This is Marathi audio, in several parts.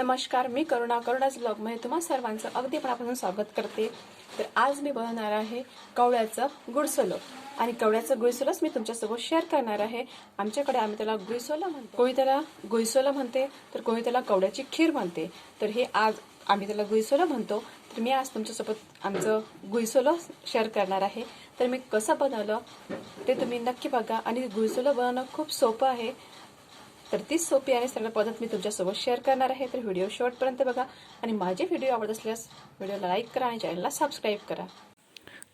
नमस्कार मी करुणा करुणाच ब्लॉगमध्ये तुम्हा सर्वांचं अगदी मनापासून स्वागत करते. तर आज मी बनवणार आहे कवळ्याचं गुडसोलं. आणि कवळ्याचं गुळसोलंच मी तुमच्यासोबत शेअर करणार आहे. आमच्याकडे आम्ही त्याला गुळसोलं म्हणतो. कोणी त्याला गुळसोलं म्हणते तर कोणी त्याला कवड्याची खीर म्हणते. तर हे आज आम्ही त्याला गुळसोलं म्हणतो. तर मी आज तुमच्यासोबत आमचं गुळसोलं शेअर करणार आहे. तर मी कसं बनवलं ते तुम्ही नक्की बघा. आणि गुळसोलं बनवणं खूप सोपं आहे. तर तीच सोपी आणि सरळ पद्धत मी तुमच्यासोबत शेअर करणार आहे. तर व्हिडिओ शॉर्टपर्यंत बघा आणि माझे व्हिडिओ आवडत असल्यास व्हिडिओला लाईक करा आणि चॅनलला सबस्क्राईब करा.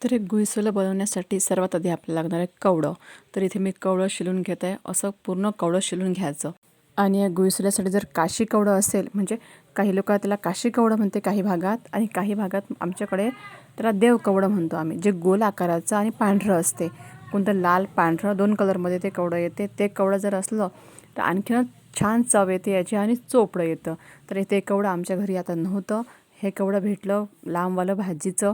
तर एक गुईसोलं बनवण्यासाठी सर्वात आधी आपल्याला लागणार आहे कवडं. तर इथे मी कवडं शिलून घेत आहे. असं पूर्ण कवडं शिलून घ्यायचं. आणि या गुईसोल्यासाठी जर काशी कवडं असेल म्हणजे काही लोक त्याला काशी कवडं म्हणते काही भागात आणि काही भागात आमच्याकडे त्याला देव कवडं म्हणतो आम्ही. जे गोल आकाराचं आणि पांढरं असते. कोणतं लाल पांढरं दोन कलरमध्ये ते कवडं येते. ते कवडं जर असलं तर आणखीनच छान चव येते याची आणि चोपडं येतं. तर ते कवडं आमच्या घरी आता नव्हतं. हे कवडं भेटलं लांबवालं भाजीचं.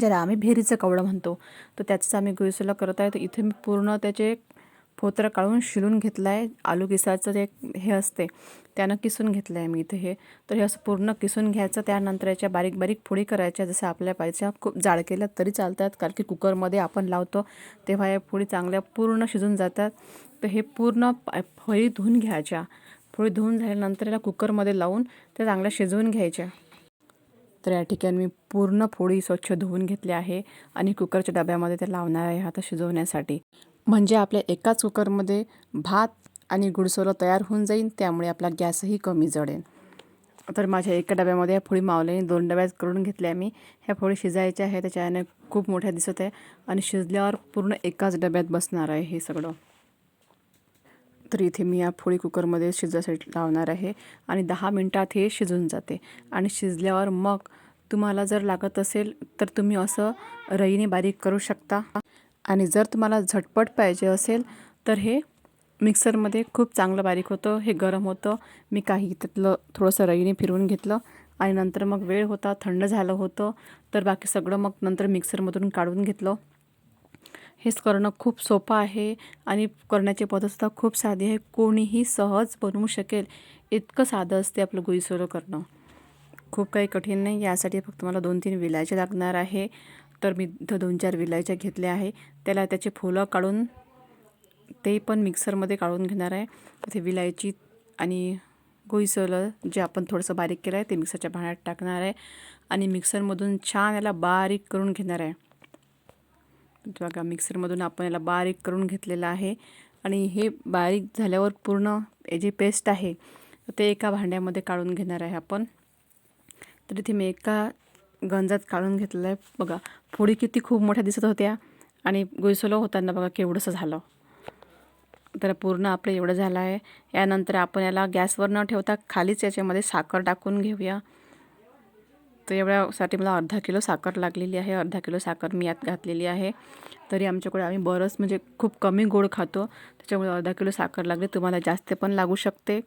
ज्याला आम्ही भेरीचं कवडं म्हणतो. तर त्याचंच आम्ही गुळसोला करत आहे. तर इथे मी पूर्ण त्याचे फोत्र काढून शिलून घेतलं आहे आलू किसायचं जे हे असते त्यानं किसून घेतलं आहे मी इथे हे. तर हे असं पूर्ण किसून घ्यायचं त्यानंतर याच्या बारीक बारीक फोडी करायच्या जसं आपल्या पाहिजे खूप जाड केल्या तरी चालतात. कारण की कुकरमध्ये आपण लावतो तेव्हा या फोडी चांगल्या पूर्ण शिजून जातात. तर हे पूर्ण फळी धुवून घ्यायच्या. फळी धुवून झाल्यानंतर याला कुकरमध्ये लावून त्या चांगल्या शिजवून घ्यायच्या. तर या ठिकाणी मी पूर्ण फोडी स्वच्छ धुवून घेतली आहे आणि कुकरच्या डब्यामध्ये ते लावणार आहे आता शिजवण्यासाठी. म्हणजे आपल्या एकाच कुकरमध्ये भात आणि गुडसोलं तयार होऊन जाईल त्यामुळे आपला गॅसही कमी जळेल तर माझ्या एका डब्यामध्ये ह्या फोडी मावल्याने दोन डब्यात करून घेतल्या मी. ह्या फोडी शिजायच्या आहे त्याच्याने खूप मोठ्या दिसत आहे आणि शिजल्यावर पूर्ण एकाच डब्यात बसणार आहे हे सगळं. तर इथे मी या फोळी कुकरमध्ये शिजायसाठी लावणार आहे आणि दहा मिनटात हे शिजून जाते. आणि शिजल्यावर मग तुम्हाला जर लागत असेल तर तुम्ही असं रईने बारीक करू शकता. आणि जर तुम्हाला झटपट पाहिजे असेल तर हे मिक्सरमध्ये खूप चांगलं बारीक होतं हे गरम होतं. मी काही त्यातलं थोडंसं रईने फिरवून घेतलं आणि नंतर मग वेळ होता थंड झालं होतं तर बाकी सगळं मग नंतर मिक्सरमधून काढून घेतलं. हेच करणं खूप सोपं आहे आणि करण्याची पद्धतसुद्धा खूप साधी आहे. कोणीही सहज बनवू शकेल इतकं साधं असते आपलं गुईसोलं करणं. खूप काही कठीण नाही यासाठी फक्त मला दोन तीन विलायचे लागणार आहे. तर मी इथं दोन चार विलायच्या घेतल्या आहे. त्याला त्याचे फुलं काढून ते पण मिक्सरमध्ये काढून घेणार आहे. तिथे विलायची आणि गुईसोलं जे आपण थोडंसं बारीक केलं आहे ते मिक्सरच्या भांड्यात टाकणार आहे. आणि मिक्सरमधून छान याला बारीक करून घेणार आहे. बघा मिक्सरमधून आपण याला बारीक करून घेतलेलं आहे. आणि हे बारीक झाल्यावर पूर्ण हे जे पेस्ट आहे ते एका भांड्यामध्ये काढून घेणार आहे आपण. तर इथे मी एका गंजात काढून घेतलं आहे बघा फोडी किती खूप मोठ्या दिसत होत्या आणि गुळसोलं होताना बघा केवढंसं झालं. तर पूर्ण आपलं एवढं झालं आहे यानंतर आपण याला गॅसवर न ठेवता खालीच याच्यामध्ये साखर टाकून घेऊया. तर एवढ्यासाठी मला अर्धा किलो साखर लागलेली आहे. अर्धा किलो साखर मी यात घातलेली आहे. तरी आमच्याकडे आम्ही बरंच म्हणजे खूप कमी गोड खातो. त्याच्यामुळे अर्धा किलो साखर लागली. तुम्हाला जास्त पण लागू शकते.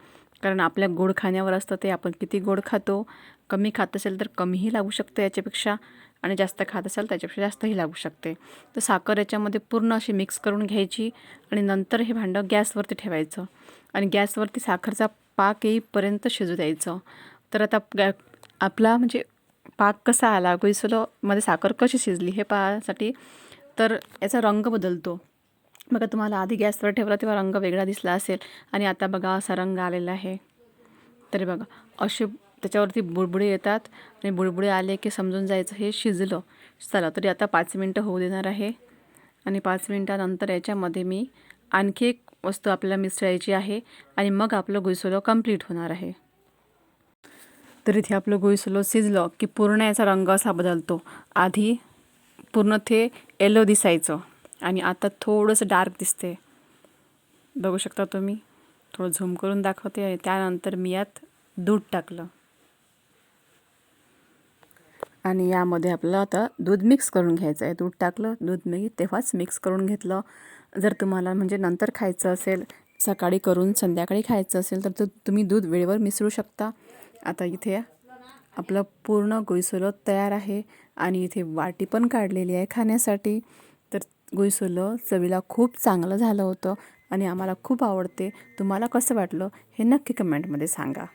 कारण आपल्या गोड खाण्यावर असतं ते. आपण किती गोड खातो कमी खात असेल तर कमीही लागू शकते याच्यापेक्षा आणि जास्त खात असेल त्याच्यापेक्षा जास्तही लागू शकते. तर साखर याच्यामध्ये पूर्ण अशी मिक्स करून घ्यायची आणि नंतर हे भांडं गॅसवरती ठेवायचं आणि गॅसवरती साखरचा पाक येईपर्यंत शिजू द्यायचं. तर आता गॅ आपला म्हणजे पाक कसा आला मध्ये साखर कशी शिजली हे पाहण्यासाठी तर याचा रंग बदलतो. बघा तुम्हाला आधी गॅसवर ठेवला तेव्हा रंग वेगळा दिसला असेल आणि आता बघा असा रंग आलेला आहे. तरी बघा असे त्याच्यावरती बुडबुडे येतात आणि बुडबुडे आले की समजून जायचं हे शिजलं. चला तरी आता पाच मिनटं होऊ देणार आहे. आणि पाच मिनटानंतर याच्यामध्ये मी आणखी एक वस्तू आपल्याला मिसळायची आहे आणि मग आपलं गुळसोलं कंप्लीट होणार आहे. तर इथे आपलं गुळसोलं शिजलं की पूर्ण याचा रंग असा बदलतो. आधी पूर्ण ते येलो दिसायचं आणि आता थोडंसं डार्क दिसते बघू शकता तुम्ही? थोडं झूम करून दाखवते आणि त्यानंतर मी यात दूध टाकलं. आणि यामध्ये आपलं आता दूध मिक्स करून घ्यायचं आहे. दूध टाकलं दूध मी तेव्हाच मिक्स करून घेतलं. जर तुम्हाला म्हणजे नंतर खायचं असेल सकाळी करून संध्याकाळी खायचं असेल तर तुम्ही दूध वेळेवर मिसळू शकता. आता इथे आपलं पूर्ण गुईसोलं तयार आहे आणि इथे वाटी पण काढलेली आहे खाण्यासाठी. तर गुईसोलं चवीला खूप चांगलं झालं होतं आणि आम्हाला खूप आवडते. तुम्हाला कसं वाटलं हे नक्की कमेंटमध्ये सांगा.